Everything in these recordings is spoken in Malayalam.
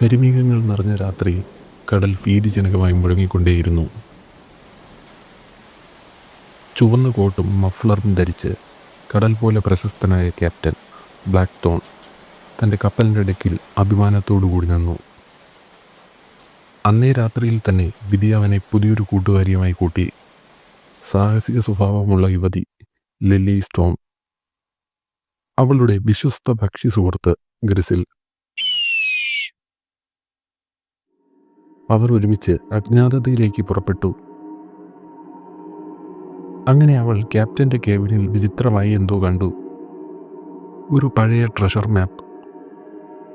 കരിമേഘങ്ങൾ നിറഞ്ഞ രാത്രിയിൽ കടൽ ഭീതിജനകമായി മുഴങ്ങിക്കൊണ്ടേയിരുന്നു. ചുവന്ന കോട്ടും മഫ്ലറും ധരിച്ച് കടൽ പോലെ പ്രശസ്തനായ ക്യാപ്റ്റൻ ബ്ലാക്ക് തോൺ തന്റെ കപ്പലിന്റെ ഡെക്കിൽ അഭിമാനത്തോടു കൂടി നിന്നു. അന്നേ രാത്രിയിൽ തന്നെ വിധി അവനെ പുതിയൊരു കൂട്ടുകാരിയുമായി കൂട്ടി സാഹസിക സ്വഭാവമുള്ള യുവതി ലില്ലി സ്റ്റോം അവളുടെ വിശ്വസ്ത ഭക്ഷ്യ സുഹൃത്ത് ഗ്രിസിൽ അവർ ഒരുമിച്ച് അജ്ഞാതതയിലേക്ക് പുറപ്പെട്ടു. അങ്ങനെ അവൾ ക്യാപ്റ്റന്റെ കേബിനിൽ വിചിത്രമായി എന്തോ കണ്ടു. ഒരു പഴയ ട്രഷർ മാപ്പ്.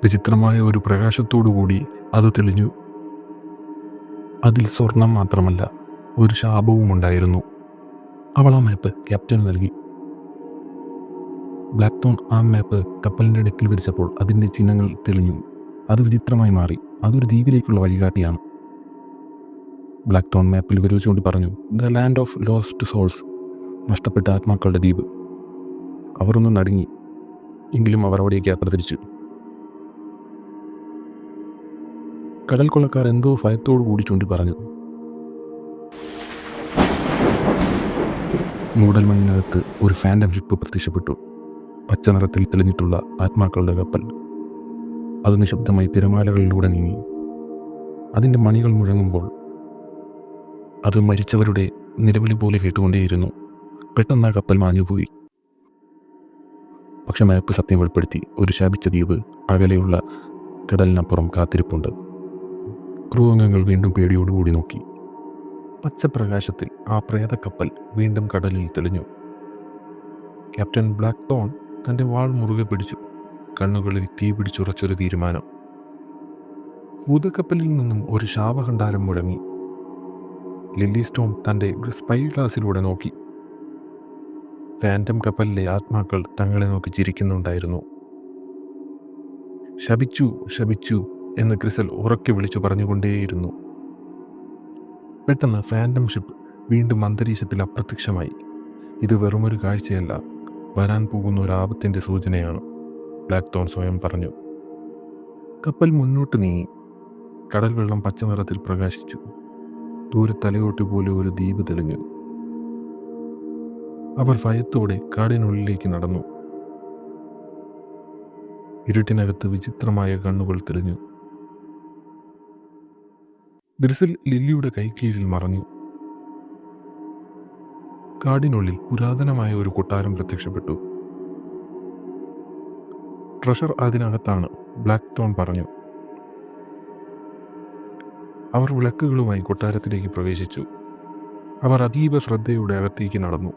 വിചിത്രമായ ഒരു പ്രകാശത്തോടു കൂടി അത് തെളിഞ്ഞു. അതിൽ സ്വർണം മാത്രമല്ല ഒരു ശാപവും ഉണ്ടായിരുന്നു. അവൾ ആ മാപ്പ് ക്യാപ്റ്റന് നൽകി. ബ്ലാക്ക് തോൺ ആ മാപ്പ് കപ്പലിന്റെ ഡെക്കിൽ വിരിച്ചപ്പോൾ അതിന്റെ ചിഹ്നങ്ങൾ തെളിഞ്ഞു. അത് വിചിത്രമായി മാറി. അതൊരു ദ്വീപിലേക്കുള്ള വഴികാട്ടിയാണ്. ബ്ലാക്ക് ടോൺ മാപ്പിൽ വിരവിച്ചുകൊണ്ട് പറഞ്ഞു the land of lost souls നഷ്ടപ്പെട്ട ആത്മാക്കളുടെ ദ്വീപ്. അവർ ഒന്ന് നടുങ്ങി. എങ്കിലും അവർ അവിടേക്ക് യാത്ര തിരിച്ചു കടൽ കൊള്ളക്കാർ എന്തോ ഭയത്തോടു കൂടി ചൂണ്ടി പറഞ്ഞു. മൂടൽമഞ്ഞിനകത്ത് ഒരു ഫാൻഡം ഷിപ്പ് പ്രത്യക്ഷപ്പെട്ടു. പച്ച നിറത്തിൽ തെളിഞ്ഞിട്ടുള്ള ആത്മാക്കളുടെ കപ്പൽ. അത് നിശബ്ദമായി തിരമാലകളിലൂടെ നീങ്ങി. അതിന്റെ മണികൾ മുഴങ്ങുമ്പോൾ അത് മരിച്ചവരുടെ നിലവിളി പോലെ കേട്ടുകൊണ്ടേയിരുന്നു. പെട്ടെന്ന് ആ കപ്പൽ മാഞ്ഞുപോയി. പക്ഷെ മാപ്പ് സത്യം വെളിപ്പെടുത്തി ഒരു ശാപിച്ച ദ്വീപ് അകലെയുള്ള കടലിനപ്പുറം കാത്തിരിപ്പുണ്ട്. ക്രൂ അംഗങ്ങൾ വീണ്ടും പേടിയോടുകൂടി നോക്കി. പച്ചപ്രകാശത്തിൽ ആ പ്രേതക്കപ്പൽ വീണ്ടും കടലിൽ തെളിഞ്ഞു. ക്യാപ്റ്റൻ ബ്ലാക്ക് ടോൺ തന്റെ വാൾ മുറുകെ പിടിച്ചു. കണ്ണുകളിൽ തീ പിടിച്ചുറച്ചൊരു തീരുമാനം. ഭൂതക്കപ്പലിൽ നിന്നും ഒരു ശാപകണ്ഡാരം മുഴങ്ങി. ലില്ലി സ്റ്റോം തന്റെ സ്പൈ ഗ്ലാസിലൂടെ നോക്കി. ഫാന്റം കപ്പലിലെ ആത്മാക്കൾ തങ്ങളെ നോക്കി ചിരിക്കുന്നുണ്ടായിരുന്നു. ശപിച്ചു ശപിച്ചു എന്ന് ക്രിസൽ ഉറക്കെ വിളിച്ചു പറഞ്ഞുകൊണ്ടേയിരുന്നു. പെട്ടെന്ന് ഫാന്റം ഷിപ്പ് വീണ്ടും അന്തരീക്ഷത്തിൽ അപ്രത്യക്ഷമായി. ഇത് വെറുമൊരു കാഴ്ചയല്ല വരാൻ പോകുന്ന ഒരു ആപത്തിന്റെ സൂചനയാണ് ബ്ലാക്ക് തോൺ സ്വയം പറഞ്ഞു. കപ്പൽ മുന്നോട്ട് നീങ്ങി. കടൽ വെള്ളം പച്ചനിറത്തിൽ പ്രകാശിച്ചു. ദൂരെ തലയോട്ടി പോലെ ഒരു ദ്വീപ് തെളിഞ്ഞു അവർ ഭയത്തോടെ കാടിനുള്ളിലേക്ക് നടന്നു. ഇരുട്ടിനകത്ത് വിചിത്രമായ കണ്ണുകൾ തെളിഞ്ഞു. ദ്രിസിൽ ലില്ലിയുടെ കൈക്കീഴിൽ മറഞ്ഞു. കാടിനുള്ളിൽ പുരാതനമായ ഒരു കൊട്ടാരം പ്രത്യക്ഷപ്പെട്ടു. ട്രഷർ അതിനകത്താണ് ബ്ലാക്ക് ടോൺ പറഞ്ഞു അവർ വിളക്കുകളുമായി കൊട്ടാരത്തിലേക്ക് പ്രവേശിച്ചു. അവർ അതീവ ശ്രദ്ധയോടെ അകത്തേക്ക് നടന്നു.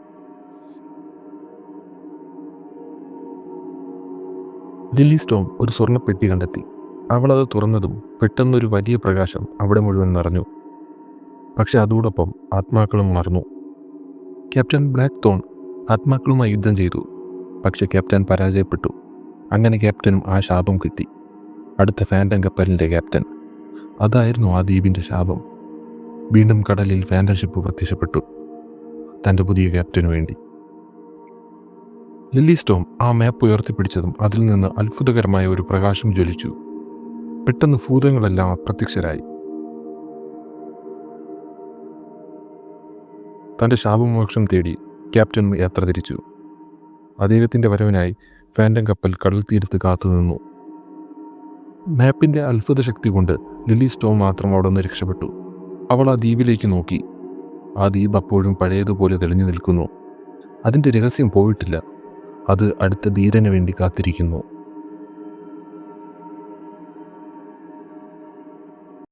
ലില്ലി സ്റ്റോം ഒരു സ്വർണപ്പെട്ടി കണ്ടെത്തി. അത് തുറന്നതും പെട്ടെന്നൊരു വലിയ പ്രകാശം അവിടെ മുഴുവൻ നിറഞ്ഞു. പക്ഷെ അതോടൊപ്പം ആത്മാക്കളും മറന്നു ക്യാപ്റ്റൻ ബ്ലാക്ക് തോൺ ആത്മാക്കളുമായി യുദ്ധം ചെയ്തു. പക്ഷെ ക്യാപ്റ്റൻ പരാജയപ്പെട്ടു. അങ്ങനെ ക്യാപ്റ്റനും ആ ശാപം കിട്ടി. അടുത്ത ഫാൻഡം കപ്പലിന്റെ ക്യാപ്റ്റൻ. അതായിരുന്നു ആ ദ്വീപിന്റെ ശാപം. വീണ്ടും കടലിൽ ഫാന്റം ഷിപ്പ് പ്രത്യക്ഷപ്പെട്ടു. തന്റെ പുതിയ ക്യാപ്റ്റനു വേണ്ടി. ലില്ലി സ്റ്റോം ആ മാപ്പ് ഉയർത്തിപ്പിടിച്ചതും അതിൽ നിന്ന് അത്ഭുതകരമായ ഒരു പ്രകാശം ജ്വലിച്ചു. പെട്ടെന്ന് ഭൂതങ്ങളെല്ലാം അപ്രത്യക്ഷരായി. തന്റെ ശാപമോക്ഷം തേടി ക്യാപ്റ്റൻ യാത്ര തിരിച്ചു. അദ്ദേഹത്തിന്റെ വരവിനായി ഫാൻഡം കപ്പൽ കടൽ തീരത്ത് കാത്തുനിന്നു. മാപ്പിന്റെ അത്ഭുത ശക്തി കൊണ്ട് ലില്ലി സ്റ്റോം മാത്രം അവിടെ നിന്ന് രക്ഷപ്പെട്ടു. അവൾ ആ ദ്വീപിലേക്ക് നോക്കി. ആ ദ്വീപ് അപ്പോഴും പഴയതുപോലെ തെളിഞ്ഞു നിൽക്കുന്നു. അതിന്റെ രഹസ്യം പോയിട്ടില്ല. അത് അടുത്ത ധീരന് വേണ്ടി കാത്തിരിക്കുന്നു.